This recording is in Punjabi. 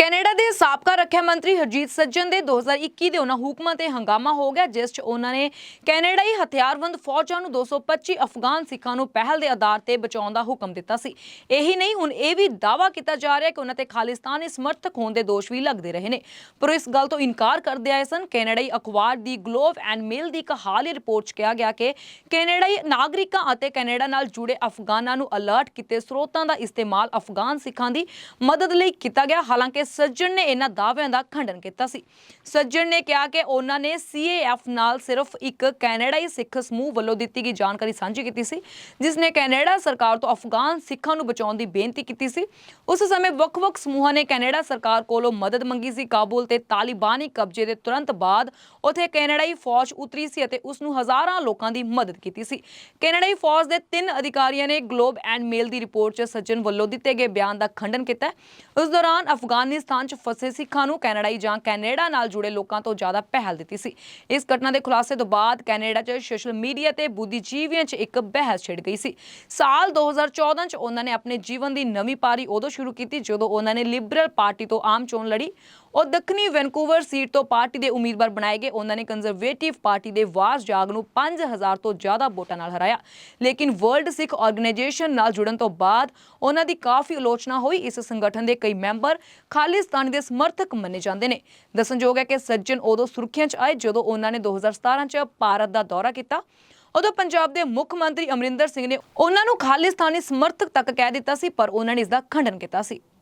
ਕੈਨੇਡਾ ਦੇ ਸਾਬਕਾ ਰੱਖਿਆ ਮੰਤਰੀ ਹਰਜੀਤ ਸੱਜਣ ਦੇ 2021 ਦੇ ਉਹਨਾਂ ਹੁਕਮਾਂ ਤੇ ਹੰਗਾਮਾ ਹੋ ਗਿਆ, ਜਿਸ 'ਚ ਉਹਨਾਂ ਨੇ ਕੈਨੇਡਾਈ ਹਥਿਆਰਬੰਦ ਫੌਜਾਂ ਨੂੰ 225 ਅਫਗਾਨ ਸਿੱਖਾਂ ਨੂੰ ਪਹਿਲ ਦੇ ਆਧਾਰ ਤੇ ਬਚਾਉਣ ਦਾ ਹੁਕਮ ਦਿੱਤਾ ਸੀ। ਇਹੀ ਨਹੀਂ, ਹੁਣ ਇਹ ਵੀ ਦਾਅਵਾ ਕੀਤਾ ਜਾ ਰਿਹਾ ਕਿ ਉਹਨਾਂ ਤੇ ਖਾਲਿਸਤਾਨੀ ਸਮਰਥਕ ਹੋਣ ਦੇ ਦੋਸ਼ ਵੀ ਲੱਗਦੇ ਰਹੇ ਨੇ। ਪਰ ਇਸ ਗੱਲ ਤੋਂ ਇਨਕਾਰ ਕਰਦੇ ਆਏ ਸਨ ਕੈਨੇਡਾਈ ਅਖਬਾਰ ਦੀ ਗਲੋਬ ਐਂਡ ਮੇਲ ਦੀ ਇੱਕ ਹਾਲੀ ਰਿਪੋਰਟ 'ਚ ਕਿਹਾ ਗਿਆ ਕਿ ਕੈਨੇਡਾਈ ਨਾਗਰਿਕਾਂ ਅਤੇ ਕੈਨੇਡਾ ਨਾਲ ਜੁੜੇ ਅਫਗਾਨਾਂ ਨੂੰ ਅਲਰਟ ਕੀਤੇ ਸਰੋਤਾਂ ਦਾ ਇਸਤੇਮਾਲ ਅਫਗਾਨ ਸਿੱਖਾਂ ਦੀ ਮਦਦ ਲਈ ਕੀਤਾ ਗਿਆ। ਹਾਲਾਂਕਿ ਸੱਜਣ ਨੇ ਇਹਨਾਂ ਦਾਅਵਿਆਂ ਦਾ ਖੰਡਨ ਕੀਤਾ ਸੀ। ਸੱਜਣ ਨੇ ਕਿਹਾ ਕਿ ਉਹਨਾਂ ਨੇ ਸੀਏਐਫ ਨਾਲ ਸਿਰਫ ਇੱਕ ਕੈਨੇਡਾਈ ਸਿੱਖ ਸਮੂਹ ਵੱਲੋਂ ਦਿੱਤੀ ਗਈ ਜਾਣਕਾਰੀ ਸਾਂਝੀ ਕੀਤੀ ਸੀ, ਜਿਸ ਨੇ ਕੈਨੇਡਾ ਸਰਕਾਰ ਤੋਂ ਅਫਗਾਨ ਸਿੱਖਾਂ ਨੂੰ ਬਚਾਉਣ ਦੀ ਬੇਨਤੀ ਕੀਤੀ ਸੀ। ਉਸ ਸਮੇਂ ਵੱਖ-ਵੱਖ ਸਮੂਹਾਂ ਨੇ ਕੈਨੇਡਾ ਸਰਕਾਰ ਕੋਲੋਂ ਮਦਦ ਮੰਗੀ ਸੀ। ਕਾਬੁਲ ਤੇ ਤਾਲਿਬਾਨੀ ਕਬਜ਼ੇ ਦੇ ਤੁਰੰਤ ਬਾਅਦ ਉੱਥੇ ਕੈਨੇਡਾਈ ਫੌਜ ਉਤਰੀ ਸੀ ਅਤੇ ਉਸ ਨੂੰ ਹਜ਼ਾਰਾਂ ਲੋਕਾਂ ਦੀ ਮਦਦ ਕੀਤੀ ਸੀ। ਕੈਨੇਡਾਈ ਫੌਜ ਦੇ ਤਿੰਨ ਅਧਿਕਾਰੀਆਂ ਨੇ ਗਲੋਬ ਐਂਡ ਮੇਲ ਦੀ ਰਿਪੋਰਟ 'ਚ ਸੱਜਣ ਵੱਲੋਂ ਦਿੱਤੇ ਗਏ ਬਿਆਨ ਦਾ ਖੰਡਨ ਕੀਤਾ। ਉਸ ਦੌਰਾਨ ਅਫਗਾਨੀ ਅਫਗਾਨਿਸਤਾਨ 'ਚ ਫਸੇ ਸਿੱਖਾਂ ਨੂੰ ਕੈਨੇਡਾਈ ਜਾਂ ਕੈਨੇਡਾ ਨਾਲ ਜੁੜੇ ਲੋਕਾਂ ਤੋਂ ਜ਼ਿਆਦਾ ਪਹਿਲ ਦਿੱਤੀ ਸੀ। ਇਸ ਘਟਨਾ ਦੇ ਖੁਲਾਸੇ ਤੋਂ ਬਾਅਦ ਕੈਨੇਡਾ 'ਚ ਸੋਸ਼ਲ ਮੀਡੀਆ ਤੇ ਬੁੱਧੀਜੀਵੀਆਂ 'ਚ ਇੱਕ ਬਹਿਸ ਛਿੜ ਗਈ ਸੀ। ਸਾਲ 2014 'ਚ ਉਹਨਾਂ ਨੇ ਆਪਣੇ ਜੀਵਨ ਦੀ ਨਵੀਂ ਪਾਰੀ ਉਦੋਂ ਸ਼ੁਰੂ ਕੀਤੀ ਜਦੋਂ ਉਹਨਾਂ ਨੇ ਲਿਬਰਲ ਪਾਰਟੀ ਤੋਂ ਆਮ ਚੋਣ ਲੜੀ। ਉਹ ਦੱਖਣੀ ਵੈਨਕੂਵਰ ਸੀਟ ਤੋਂ ਪਾਰਟੀ ਦੇ ਉਮੀਦਵਾਰ ਬਣਾਏ ਗਏ। ਉਹਨਾਂ ਨੇ ਕੰਜ਼ਰਵੇਟਿਵ ਪਾਰਟੀ ਦੇ ਵਾਸ ਜਾਗ ਨੂੰ 5000 ਤੋਂ ਜ਼ਿਆਦਾ ਵੋਟਾਂ ਨਾਲ ਹਰਾਇਆ। ਲੇਕਿਨ ਵਰਲਡ ਸਿੱਖ ਆਰਗੇਨਾਈਜੇਸ਼ਨ ਨਾਲ ਜੁੜਨ ਤੋਂ ਬਾਅਦ ਉਹਨਾਂ ਦੀ ਕਾਫੀ ਆਲੋਚਨਾ ਹੋਈ। ਇਸ ਸੰਗਠਨ ਦੇ ਕਈ ਮੈਂਬਰ ਖਾਲਿਸਤਾਨੀ ਦੇ ਸਮਰਥਕ ਮੰਨੇ ਜਾਂਦੇ ਨੇ। ਦੱਸਣਯੋਗ ਹੈ ਕਿ ਸੱਜਣ ਉਦੋਂ ਸੁਰਖੀਆਂ 'ਚ ਆਏ ਜਦੋਂ ਉਹਨਾਂ ਨੇ 2017 'ਚ ਭਾਰਤ ਦਾ ਦੌਰਾ ਕੀਤਾ। ਉਦੋਂ ਪੰਜਾਬ ਦੇ ਮੁੱਖ ਮੰਤਰੀ ਅਮਰਿੰਦਰ ਸਿੰਘ ਨੇ ਉਹਨਾਂ ਨੂੰ ਖਾਲਿਸਤਾਨੀ ਸਮਰਥਕ ਤੱਕ ਕਹਿ ਦਿੱਤਾ ਸੀ, ਪਰ ਉਹਨਾਂ ਨੇ ਇਸ ਦਾ ਖੰਡਨ ਕੀਤਾ ਸੀ।